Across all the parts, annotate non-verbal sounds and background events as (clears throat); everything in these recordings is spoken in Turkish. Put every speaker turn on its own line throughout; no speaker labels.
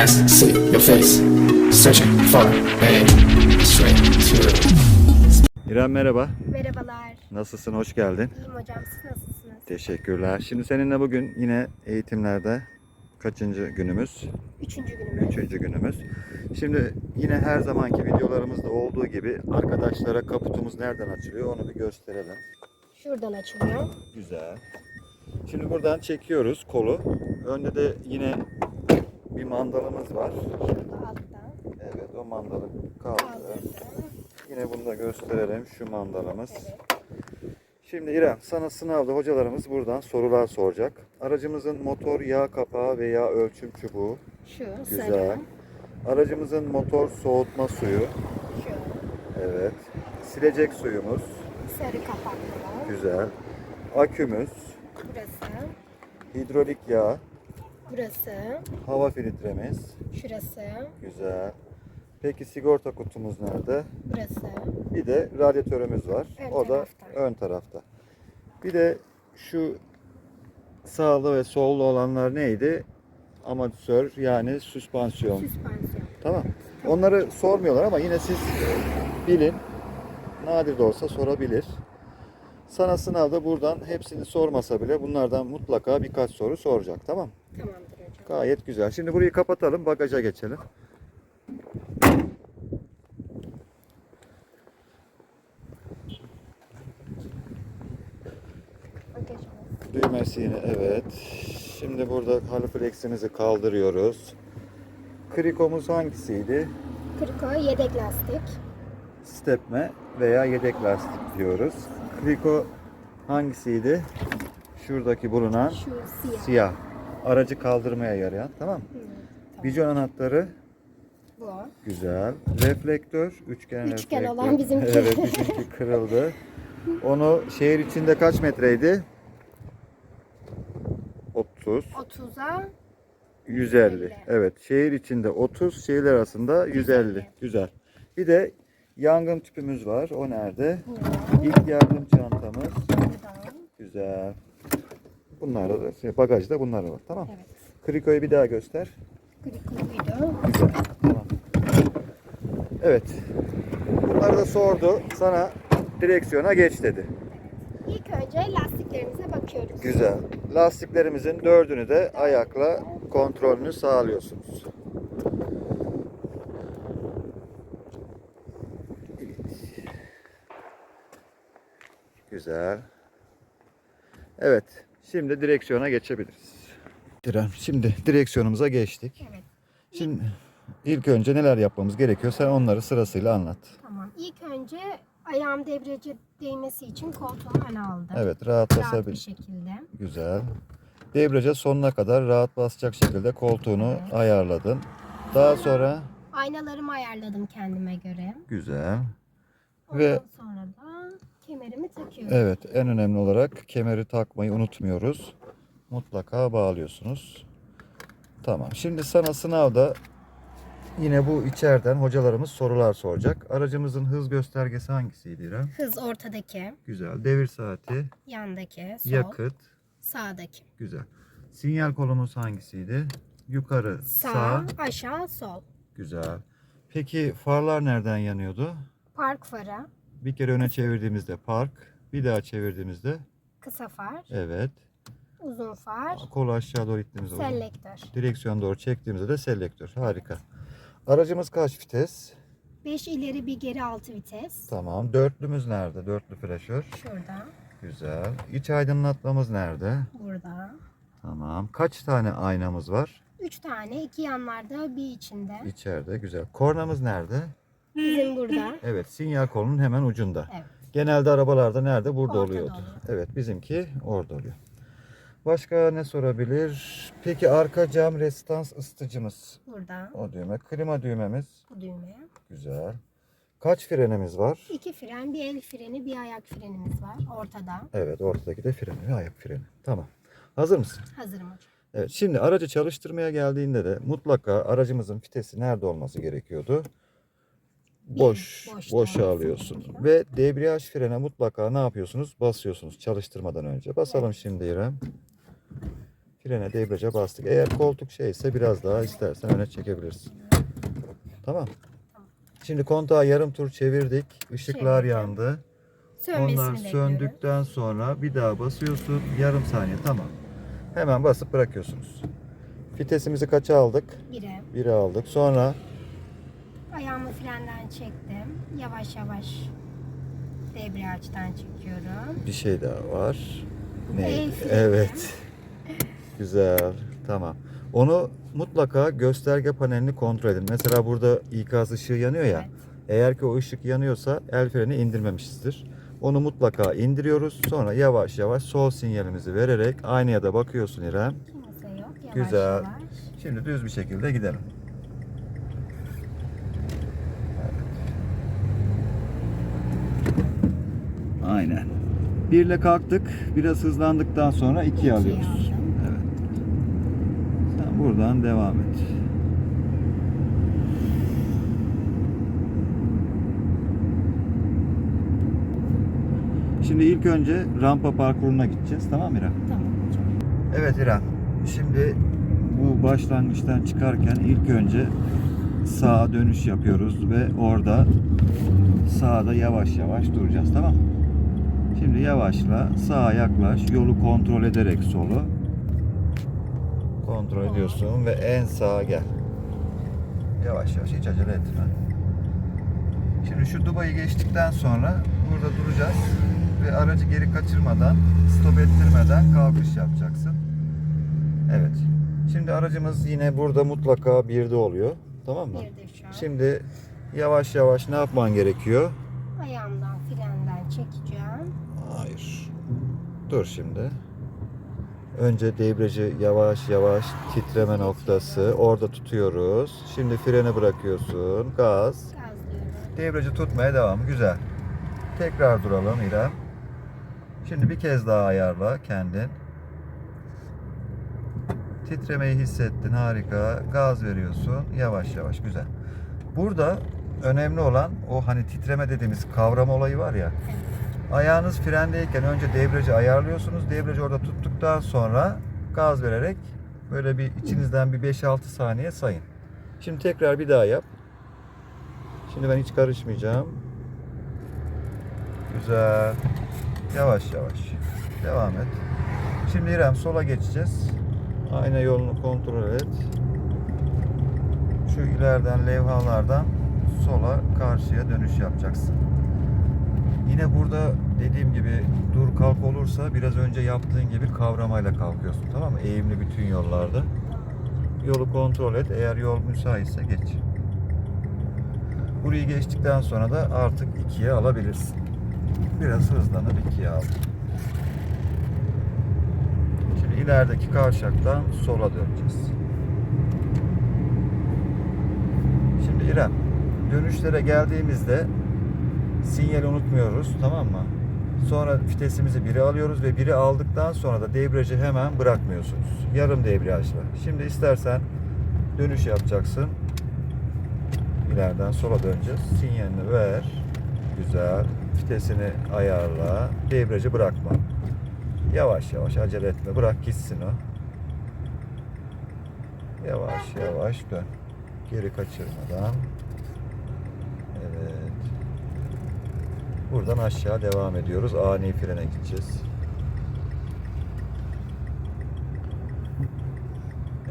eyes, see your face. Searching for a straight to
İrem merhaba.
Merhabalar.
Nasılsın? Hoş geldin.
İyiyim hocam. Siz nasılsınız?
Teşekkürler. Şimdi seninle bugün yine eğitimlerde kaçıncı günümüz?
Üçüncü günümüz.
Üçüncü günümüz. Şimdi yine her zamanki videolarımızda olduğu gibi arkadaşlara kaputumuz nereden açılıyor onu bir gösterelim.
Şuradan açılıyor.
Güzel. Şimdi buradan çekiyoruz kolu. Önde de yine bir mandalımız var.
Şurada altta.
Evet o mandalı kaldı. Yine bunu da gösterelim şu mandalımız. Şimdi İrem sana sınavda hocalarımız buradan sorular soracak. Aracımızın motor yağ kapağı veya ölçüm çubuğu.
Şu
Güzel.
sarı.
Aracımızın motor soğutma suyu.
Şu
Evet. Silecek suyumuz.
sarı kapaklı.
Güzel. Akümüz.
Burası.
Hidrolik yağ.
Burası.
Hava filtremiz.
Şurası.
Güzel. Peki sigorta kutumuz nerede?
Burası.
Bir de radyatörümüz var.
Ön
o da
tarafta.
ön tarafta. Bir de şu sağlı ve sollu olanlar neydi? Amatör yani süspansiyon.
Süspansiyon.
Tamam. Onları sormuyorlar ama yine siz bilin. Nadir de olsa sorabilir. Sana sınavda buradan hepsini sormasa bile bunlardan mutlaka birkaç soru soracak. Tamam.
Tamamdır hocam.
Gayet güzel. Şimdi burayı kapatalım. Bagaja geçelim. Düğmesi yine evet. Şimdi burada halifleximizi kaldırıyoruz. Krikomuz hangisiydi?
Kriko yedek lastik.
Stepme veya yedek lastik diyoruz. Kriko hangisiydi? Şuradaki bulunan
Şu siyah.
siyah. Aracı kaldırmaya yarayan. Tamam mı?
Hı, tamam.
Anahtarı
Bu.
güzel. Reflektör, üçgen,
Üçgen
reflektör.
olan bizimki. (laughs)
evet, bizimki kırıldı. Onu şehir içinde kaç metreydi? 30.
30'a
150.
150.
Evet. Şehir içinde 30, şehirler arasında 150.
150.
Güzel. Bir de yangın tüpümüz var. O nerede?
burada.
İlk yardım çantamız.
Buradan.
Güzel. Bunlar da şey, bagajda bunlar var. Tamam.
Evet.
Krikoyu bir daha göster.
Krikoydu.
Güzel. Tamam. Evet. Bunları da sordu. Sana direksiyona geç dedi.
İlk önce lastiklerimize bakıyoruz.
Güzel. Lastiklerimizin dördünü de ayakla kontrolünü sağlıyorsunuz. Güzel. Evet. Şimdi direksiyona geçebiliriz. Şimdi direksiyonumuza geçtik.
Evet.
Şimdi ilk önce neler yapmamız gerekiyor? Sen onları sırasıyla anlat.
Tamam. İlk önce ayağım debriyajı değmesi için koltuğumu öne aldım.
Evet, rahat
Rahat bir şekilde.
Güzel. Debriyaja sonuna kadar rahat basacak şekilde koltuğunu
Evet.
ayarladın. Daha sonra
Aynalarımı ayarladım kendime göre.
güzel.
Ondan
Ve-
sonra da kemerimi takıyorum.
Evet, en önemli olarak kemeri takmayı unutmuyoruz. Mutlaka bağlıyorsunuz. Tamam. Şimdi sana sınavda yine bu içeriden hocalarımız sorular soracak. Aracımızın hız göstergesi hangisiydi İrem?
Hız ortadaki,
Güzel. Devir saati,
yandaki, sol,
yakıt,
sağdaki.
güzel. Sinyal kolumuz hangisiydi? Yukarı,
Sağ,
sağ,
aşağı, sol.
güzel. Peki farlar nereden yanıyordu?
Park farı,
Bir kere öne çevirdiğimizde park, bir daha çevirdiğimizde
kısa far,
evet.
uzun far,
Kolu aşağı doğru ittiğimizde
selektör.
Direksiyon doğru çektiğimizde de selektör. Harika. Aracımız kaç vites?
5 ileri bir geri 6 vites.
Tamam. Dörtlümüz nerede? Dörtlü flaşör.
Şurada,
Güzel. İç aydınlatmamız nerede?
burada.
Tamam. Kaç tane aynamız var?
3 tane, iki yanlarda, bir içinde.
İçeride. Güzel. Kornamız nerede?
Bizim burada.
Evet. Sinyal kolunun hemen ucunda.
Evet.
Genelde arabalarda nerede? Burada
Ortada
oluyordu.
oluyor.
Evet. Bizimki orada oluyor. Başka ne sorabilir? Peki arka cam restans ısıtıcımız.
Burada,
O düğme. Klima düğmemiz.
bu düğme.
Güzel. Kaç frenimiz var?
İki fren, bir el freni, bir ayak frenimiz var ortada.
Evet ortadaki de freni ve ayak freni. Tamam. Hazır mısın?
Hazırım hocam.
Evet şimdi aracı çalıştırmaya geldiğinde de mutlaka aracımızın vitesi nerede olması gerekiyordu? Boş, boşa
olması
alıyorsun.
gerekiyor.
Ve debriyaj frene mutlaka ne yapıyorsunuz? Basıyorsunuz çalıştırmadan önce. Basalım şimdi İrem. Frene debriyaja bastık. Eğer koltuk şeyse biraz daha istersen öne çekebilirsin. Tamam. Şimdi kontağı yarım tur çevirdik. Işıklar
Çevirdim.
yandı.
Sönmesini
Onlar
bekliyorum.
söndükten sonra bir daha basıyorsun. Yarım saniye tamam. Hemen basıp bırakıyorsunuz. Vitesimizi kaça aldık?
Bire.
1'e aldık. Sonra
frenden çektim. Yavaş yavaş debriyajdan çekiyorum.
bir şey daha var. Ne?
El freni.
Evet. Güzel. Tamam. Onu mutlaka gösterge panelini kontrol edin. Mesela burada ikaz ışığı yanıyor ya.
Evet.
Eğer ki o ışık yanıyorsa el freni indirmemişizdir. Onu mutlaka indiriyoruz. Sonra yavaş yavaş sol sinyalimizi vererek aynaya da bakıyorsun İrem.
Kimse yok. Yavaş
Güzel.
yavaş.
Şimdi düz bir şekilde gidelim. Aynen. Birle kalktık. Biraz hızlandıktan sonra ikiye
İkiye
alıyoruz.
aldım.
Evet. Sen buradan devam et. Şimdi ilk önce rampa parkuruna gideceğiz. Tamam İrem?
Tamam hocam.
Evet İrem. Şimdi bu başlangıçtan çıkarken ilk önce sağa dönüş yapıyoruz ve orada sağda yavaş yavaş duracağız. Tamam mı? Şimdi yavaşla sağa yaklaş. Yolu kontrol ederek solu kontrol ediyorsun ve en sağa gel. Yavaş yavaş hiç acele etme. Şimdi şu Dubai'yi geçtikten sonra burada duracağız ve aracı geri kaçırmadan, stop ettirmeden kalkış yapacaksın. Evet. Şimdi aracımız yine burada mutlaka birde oluyor. Tamam mı?
Bir de şu an.
Şimdi yavaş yavaş ne yapman gerekiyor?
Ayağımdan frenden çekeceğim.
Hayır. Dur şimdi. Önce debriyajı yavaş yavaş titreme noktası. Orada tutuyoruz. Şimdi freni bırakıyorsun. Gaz. Debriyajı tutmaya devam. Güzel. Tekrar duralım İrem. Şimdi bir kez daha ayarla kendin. Titremeyi hissettin. Harika. Gaz veriyorsun. Yavaş yavaş. Güzel. Burada önemli olan o hani titreme dediğimiz kavram olayı var ya. Ayağınız frendeyken önce debriyajı ayarlıyorsunuz. Debriyajı orada tuttuktan sonra gaz vererek böyle bir içinizden bir 5-6 saniye sayın. Şimdi tekrar bir daha yap. Şimdi ben hiç karışmayacağım. Güzel. Yavaş yavaş. Devam et. Şimdi İrem sola geçeceğiz. Ayna yolunu kontrol et. Şu ileriden levhalardan sola karşıya dönüş yapacaksın. Yine burada dediğim gibi dur kalk olursa biraz önce yaptığın gibi kavramayla kalkıyorsun tamam mı? Eğimli bütün yollarda. Yolu kontrol et. Eğer yol müsaitse geç. Burayı geçtikten sonra da artık ikiye alabilirsin. Biraz hızlanıp ikiye al. Şimdi ilerideki kavşaktan sola döneceğiz. Şimdi İrem, dönüşlere geldiğimizde sinyali unutmuyoruz tamam mı? Sonra vitesimizi biri alıyoruz ve biri aldıktan sonra da debriyajı hemen bırakmıyorsunuz. Yarım debriyajla. Şimdi istersen dönüş yapacaksın. İleriden sola döneceğiz. Sinyalini ver. Güzel. Vitesini ayarla. Debriyajı bırakma. Yavaş yavaş acele etme. Bırak gitsin o. Yavaş yavaş dön. Geri kaçırmadan. Evet. Buradan aşağı devam ediyoruz. Ani frene gideceğiz.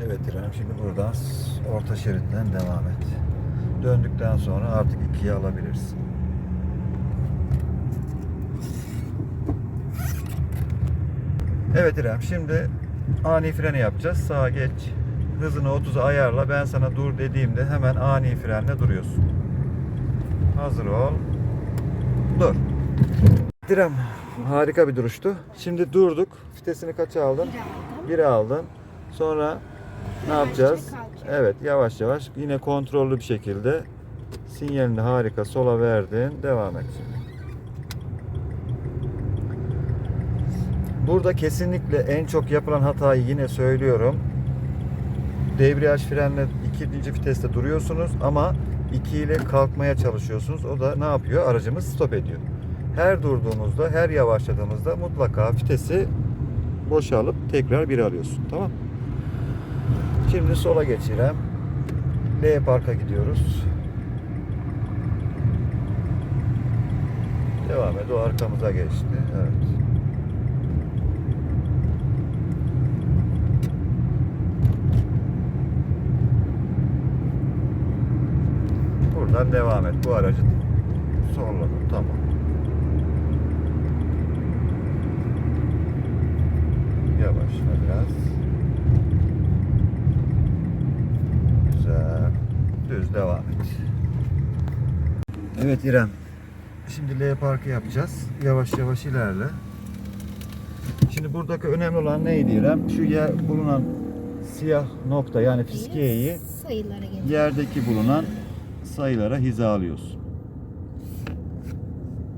Evet İrem şimdi buradan orta şeritten devam et. Döndükten sonra artık ikiye alabilirsin. Evet İrem şimdi ani freni yapacağız. Sağa geç. Hızını 30'a ayarla. Ben sana dur dediğimde hemen ani frenle duruyorsun. Hazır ol. Dur. İrem harika bir duruştu. Şimdi durduk. Vitesini kaça aldın?
Bir aldım.
Sonra ne yapacağız? Evet yavaş yavaş yine kontrollü bir şekilde sinyalini harika sola verdin. Devam et şimdi. Burada kesinlikle en çok yapılan hatayı yine söylüyorum. Debriyaj frenle ikinci viteste duruyorsunuz ama 2 ile kalkmaya çalışıyorsunuz. O da ne yapıyor? Aracımız stop ediyor. Her durduğumuzda, her yavaşladığımızda mutlaka vitesi boşalıp tekrar bir alıyorsun. Tamam Şimdi sola geçirem. L Park'a gidiyoruz. Devam et. O arkamıza geçti. Evet. Buradan devam et. Bu aracı solladım. Tamam. Yavaşla biraz. Güzel. Düz devam et. Evet İrem. Şimdi L parkı yapacağız. Yavaş yavaş ilerle. Şimdi buradaki önemli olan neydi İrem? Şu yer bulunan siyah nokta yani
gelir.
yerdeki bulunan sayılara hizalıyorsun.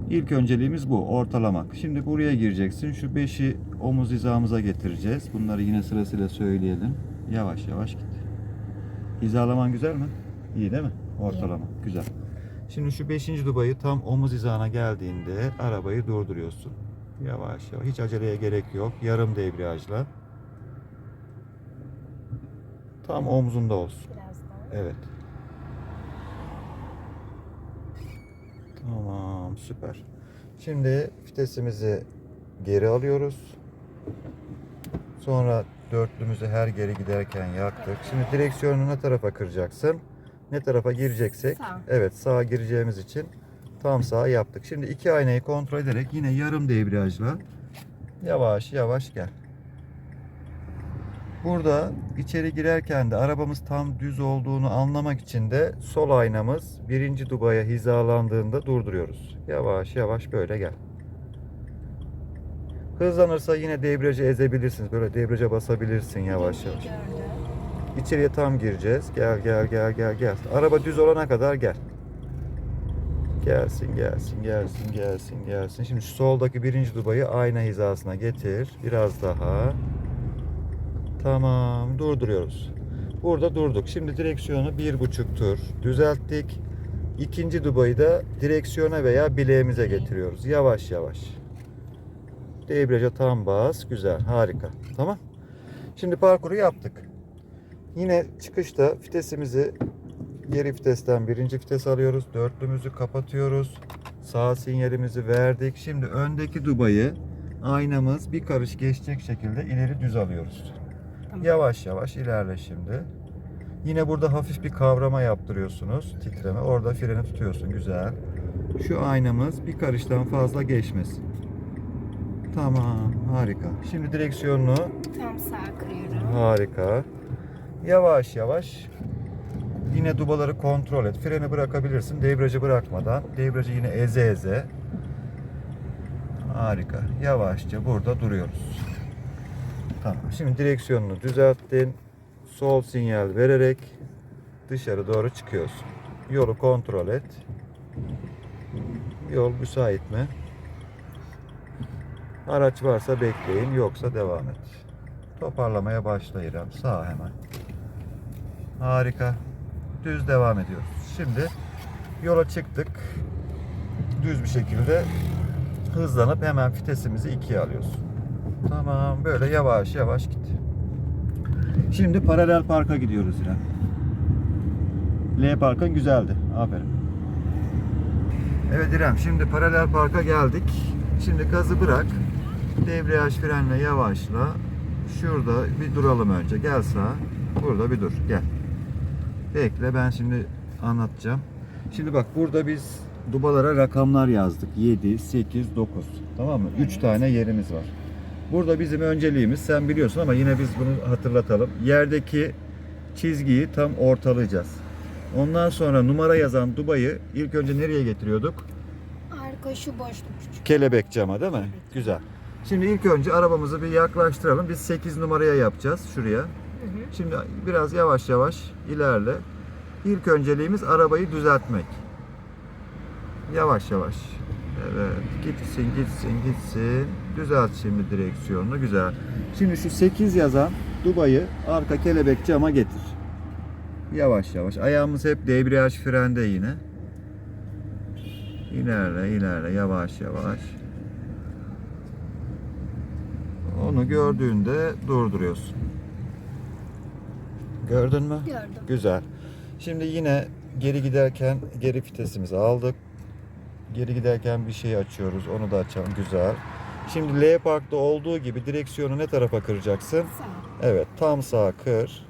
İlk önceliğimiz bu, ortalamak. Şimdi buraya gireceksin. Şu 5'i omuz hizamıza getireceğiz. Bunları yine sırasıyla söyleyelim. Yavaş yavaş git. Hizalaman güzel mi? İyi değil mi? Ortalama. Güzel. Şimdi şu 5. dubayı tam omuz hizana geldiğinde arabayı durduruyorsun. Yavaş yavaş. Hiç aceleye gerek yok. Yarım debriyajla. Tam omzunda olsun.
Biraz daha.
Evet. Tamam süper. Şimdi vitesimizi geri alıyoruz. Sonra dörtlümüzü her geri giderken yaktık. Şimdi direksiyonu ne tarafa kıracaksın? Ne tarafa gireceksek?
Sağ.
Evet sağa gireceğimiz için tam sağ yaptık. Şimdi iki aynayı kontrol ederek yine yarım debriyajla yavaş yavaş gel. Burada içeri girerken de arabamız tam düz olduğunu anlamak için de sol aynamız birinci dubaya hizalandığında durduruyoruz. Yavaş yavaş böyle gel. Hızlanırsa yine debriyajı ezebilirsiniz. Böyle debriyaja basabilirsin yavaş yavaş. İçeriye tam gireceğiz. Gel gel gel gel gel. Araba düz olana kadar gel. Gelsin gelsin gelsin gelsin gelsin. Şimdi şu soldaki birinci dubayı ayna hizasına getir. Biraz daha. Tamam durduruyoruz. Burada durduk. Şimdi direksiyonu bir buçuk tur düzelttik. İkinci dubayı da direksiyona veya bileğimize getiriyoruz. Yavaş yavaş. Debriyaja tam bas. Güzel. Harika. Tamam. Şimdi parkuru yaptık. Yine çıkışta vitesimizi geri vitesten birinci vites alıyoruz. Dörtlümüzü kapatıyoruz. Sağ sinyalimizi verdik. Şimdi öndeki dubayı aynamız bir karış geçecek şekilde ileri düz alıyoruz.
Tamam.
Yavaş yavaş ilerle şimdi. Yine burada hafif bir kavrama yaptırıyorsunuz. Titreme. Orada freni tutuyorsun. Güzel. Şu aynamız bir karıştan fazla geçmesin. Tamam. Harika. Şimdi direksiyonunu
Tam sağ kırıyorum.
Harika. Yavaş yavaş yine dubaları kontrol et. Freni bırakabilirsin. Debriyajı bırakmadan. Debriyajı yine eze eze. Harika. Yavaşça burada duruyoruz. Tamam. Şimdi direksiyonunu düzelttin. Sol sinyal vererek dışarı doğru çıkıyorsun. Yolu kontrol et. Yol müsait mi? Araç varsa bekleyin, yoksa devam et. Toparlamaya başlayacağım. Sağ hemen. Harika. Düz devam ediyoruz. Şimdi yola çıktık. Düz bir şekilde hızlanıp hemen vitesimizi ikiye alıyorsun. Tamam. Böyle yavaş yavaş git. Şimdi paralel parka gidiyoruz İrem. L parkın güzeldi. Aferin. Evet İrem şimdi paralel parka geldik. Şimdi gazı bırak. Debriyaj frenle yavaşla. Şurada bir duralım önce. Gel sağa. Burada bir dur. Gel. Bekle ben şimdi anlatacağım. Şimdi bak burada biz dubalara rakamlar yazdık. 7, 8, 9. Tamam mı? 3 tane yerimiz var. Burada bizim önceliğimiz sen biliyorsun ama yine biz bunu hatırlatalım. Yerdeki çizgiyi tam ortalayacağız. Ondan sonra numara yazan dubayı ilk önce nereye getiriyorduk?
Arka şu boşluk küçük.
Kelebek cama değil mi? Güzel. Şimdi ilk önce arabamızı bir yaklaştıralım. Biz 8 numaraya yapacağız şuraya.
Hı hı.
Şimdi biraz yavaş yavaş ilerle. İlk önceliğimiz arabayı düzeltmek. Yavaş yavaş. Evet. Gitsin gitsin gitsin. Düzelt şimdi direksiyonunu. Güzel. Şimdi şu 8 yazan dubayı arka kelebek cama getir. Yavaş yavaş. Ayağımız hep debriyaj frende yine. İlerle ilerle yavaş yavaş. Onu gördüğünde durduruyorsun. Gördün mü?
Gördüm.
Güzel. Şimdi yine geri giderken geri vitesimizi aldık. Geri giderken bir şey açıyoruz. Onu da açalım. Güzel. Şimdi L parkta olduğu gibi direksiyonu ne tarafa kıracaksın?
Sağ.
Evet, tam sağa kır.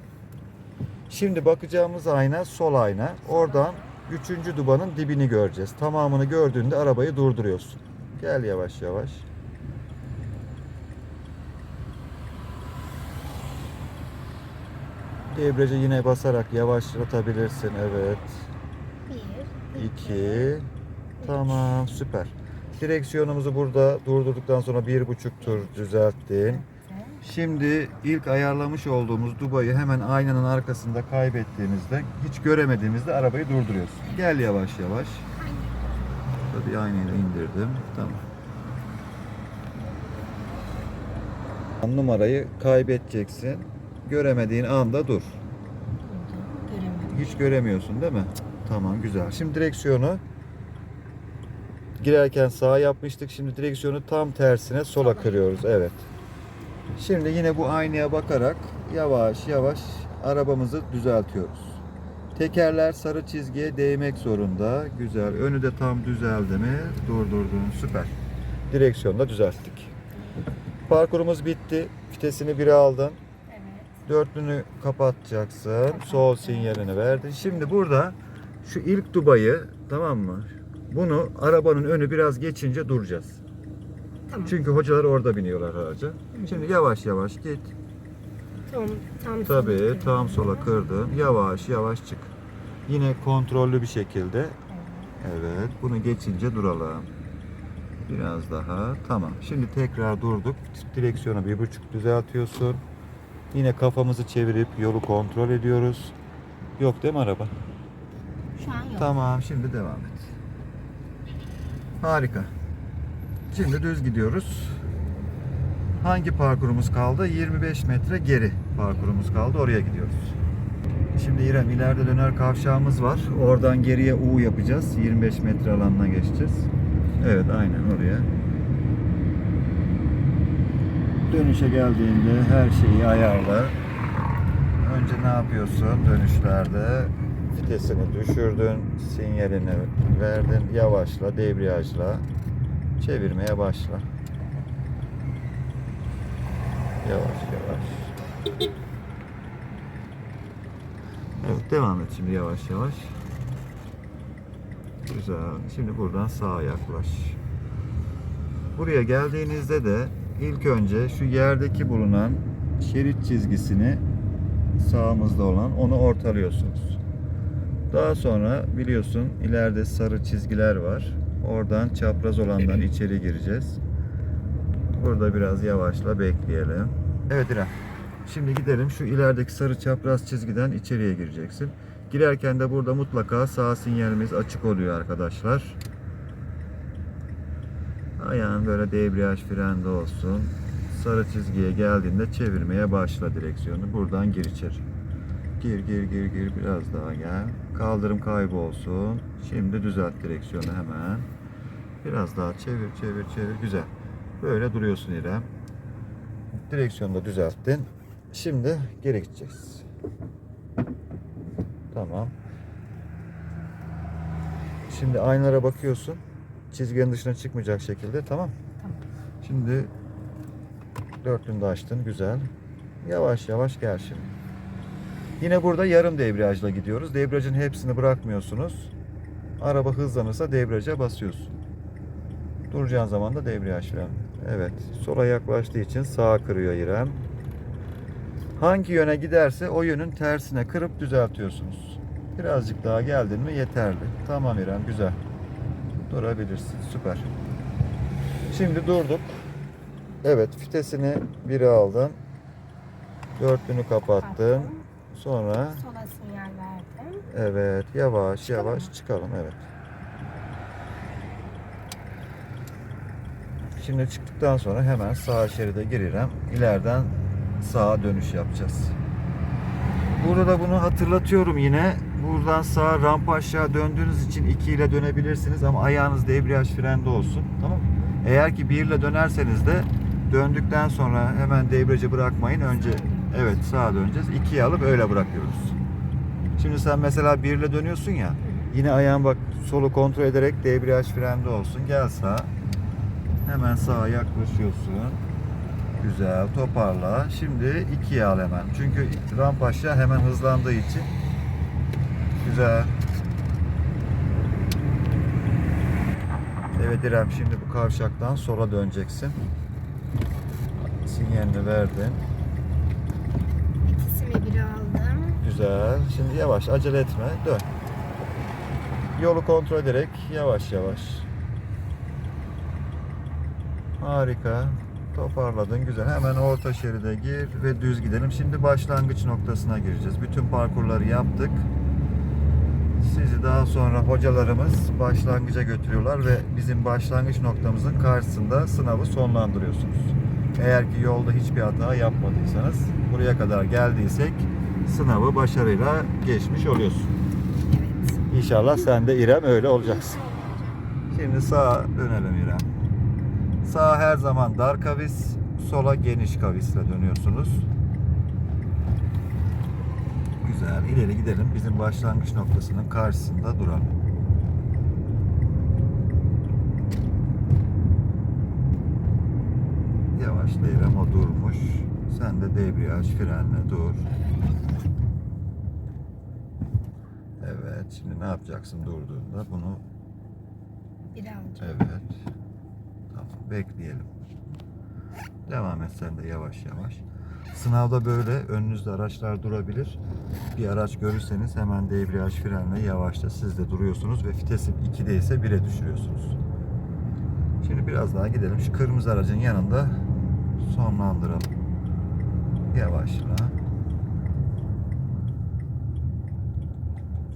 Şimdi bakacağımız ayna sol ayna. Oradan üçüncü dubanın dibini göreceğiz. Tamamını gördüğünde arabayı durduruyorsun. Gel yavaş yavaş. Debriyaja yine basarak yavaşlatabilirsin. Evet.
Bir.
2 Tamam süper. Direksiyonumuzu burada durdurduktan sonra bir buçuk tur düzelttin. Şimdi ilk ayarlamış olduğumuz dubayı hemen aynanın arkasında kaybettiğimizde hiç göremediğimizde arabayı durduruyorsun. Gel yavaş yavaş. Tabii aynayı da indirdim. Tamam. Numarayı kaybedeceksin. Göremediğin anda dur. Hiç göremiyorsun değil mi? Tamam güzel. Şimdi direksiyonu girerken sağa yapmıştık. Şimdi direksiyonu tam tersine sola kırıyoruz. Evet. Şimdi yine bu aynaya bakarak yavaş yavaş arabamızı düzeltiyoruz. Tekerler sarı çizgiye değmek zorunda. Güzel. Önü de tam düzeldi mi? Durdurdun. Süper. Direksiyonu da düzelttik. Parkurumuz bitti. Vitesini 1'e aldın.
Evet.
Dörtlünü kapatacaksın. Sol sinyalini verdin. Şimdi burada şu ilk dubayı tamam mı? Bunu arabanın önü biraz geçince duracağız.
Tamam.
Çünkü hocalar orada biniyorlar araca. Şimdi yavaş yavaş git.
Tam, tam
Tabii
sola
tam sola kırdın. Yavaş yavaş çık. Yine kontrollü bir şekilde. Evet bunu geçince duralım. Biraz daha. Tamam. Şimdi tekrar durduk. Direksiyonu bir buçuk düzeltiyorsun. Yine kafamızı çevirip yolu kontrol ediyoruz. Yok değil mi araba?
Şu an yok.
Tamam şimdi devam et. Harika. Şimdi düz gidiyoruz. Hangi parkurumuz kaldı? 25 metre geri parkurumuz kaldı. Oraya gidiyoruz. Şimdi İrem ileride döner kavşağımız var. Oradan geriye U yapacağız. 25 metre alanına geçeceğiz. Evet aynen oraya. Dönüşe geldiğinde her şeyi ayarla. Önce ne yapıyorsun dönüşlerde? Vitesini düşürdün, sinyalini verdin, yavaşla, debriyajla çevirmeye başla. Yavaş yavaş. Evet devam et şimdi yavaş yavaş. Güzel. Şimdi buradan sağa yaklaş. Buraya geldiğinizde de ilk önce şu yerdeki bulunan şerit çizgisini sağımızda olan onu ortalıyorsunuz. Daha sonra biliyorsun ileride sarı çizgiler var. Oradan çapraz olandan (clears throat) içeri gireceğiz. Burada biraz yavaşla bekleyelim. Evet İrem. Şimdi gidelim şu ilerideki sarı çapraz çizgiden içeriye gireceksin. Girerken de burada mutlaka sağ sinyalimiz açık oluyor arkadaşlar. Ayağın böyle debriyaj frende olsun. Sarı çizgiye geldiğinde çevirmeye başla direksiyonu. Buradan gir içeri. Gir gir gir gir biraz daha gel. Kaldırım kaybolsun. Şimdi düzelt direksiyonu hemen. Biraz daha çevir çevir çevir. Güzel. Böyle duruyorsun İrem. Direksiyonu da düzelttin. Şimdi geri gideceğiz. Tamam. Şimdi aynalara bakıyorsun. Çizginin dışına çıkmayacak şekilde tamam.
Tamam.
Şimdi dörtlünü de açtın. Güzel. Yavaş yavaş gel şimdi. Yine burada yarım debriyajla gidiyoruz. Debriyajın hepsini bırakmıyorsunuz. Araba hızlanırsa debriyaja basıyorsun. Duracağın zaman da debriyaj fren. Evet. Sola yaklaştığı için sağa kırıyor İrem. Hangi yöne giderse o yönün tersine kırıp düzeltiyorsunuz. Birazcık daha geldin mi yeterli. Tamam İrem güzel. Durabilirsin. Süper. Şimdi durduk. Evet vitesini 1'e aldın. Dörtlünü kapattın. Sonra
Sola sinyal verdim.
evet yavaş
Çıkalım
yavaş
mı?
çıkalım evet. Şimdi çıktıktan sonra hemen sağ şeride girelim. İleriden sağa dönüş yapacağız. Burada da bunu hatırlatıyorum yine. Buradan sağa rampa aşağı döndüğünüz için 2 ile dönebilirsiniz ama ayağınız debriyaj frende olsun. Tamam mı? Eğer ki 1 ile dönerseniz de Döndükten sonra hemen debriyajı bırakmayın. Önce evet sağa döneceğiz. İkiye alıp öyle bırakıyoruz. Şimdi sen mesela birle dönüyorsun ya. Yine ayağın bak solu kontrol ederek debriyaj frende olsun. Gel sağa. Hemen sağa yaklaşıyorsun. Güzel toparla. Şimdi ikiye al hemen. Çünkü ramp aşağı hemen hızlandığı için. Güzel. Evet İrem şimdi bu kavşaktan sola döneceksin. Sinyalini verdin.
Aldım.
Güzel. Şimdi yavaş acele etme. Dön. Yolu kontrol ederek yavaş yavaş. Harika. Toparladın. Güzel. Hemen orta şeride gir ve düz gidelim. Şimdi başlangıç noktasına gireceğiz. Bütün parkurları yaptık. Sizi daha sonra hocalarımız başlangıca götürüyorlar ve bizim başlangıç noktamızın karşısında sınavı sonlandırıyorsunuz. Eğer ki yolda hiçbir hata yapmadıysanız buraya kadar geldiysek sınavı başarıyla geçmiş oluyorsun.
Evet.
İnşallah sen de İrem öyle olacaksın. Şimdi sağa dönelim İrem. Sağ her zaman dar kavis, sola geniş kavisle dönüyorsunuz. Güzel. ileri gidelim. Bizim başlangıç noktasının karşısında duralım. Yavaşla İrem o durmuş. Sen de debriyaj frenle dur. Evet. Şimdi ne yapacaksın durduğunda? Bunu
Bir.
Evet. Tamam bekleyelim. Devam et sen de yavaş yavaş. Sınavda böyle önünüzde araçlar durabilir. Bir araç görürseniz hemen debriyaj frenle yavaşça siz de duruyorsunuz ve vitesim 2'de ise 1'e düşürüyorsunuz. Şimdi biraz daha gidelim. Şu kırmızı aracın yanında sonlandıralım. Yavaşla.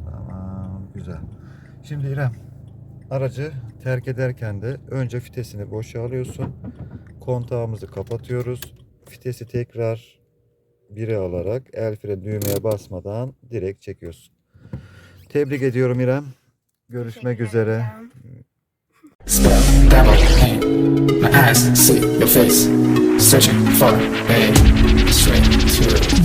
Tamam, güzel. Şimdi İrem, aracı terk ederken de önce fitesini boşa alıyorsun. Kontağımızı kapatıyoruz. Fitesi tekrar 1'e alarak el freni düğmeye basmadan direkt çekiyorsun. Tebrik ediyorum İrem. Görüşmek üzere. (laughs)
My eyes see your face. Searching for a straight to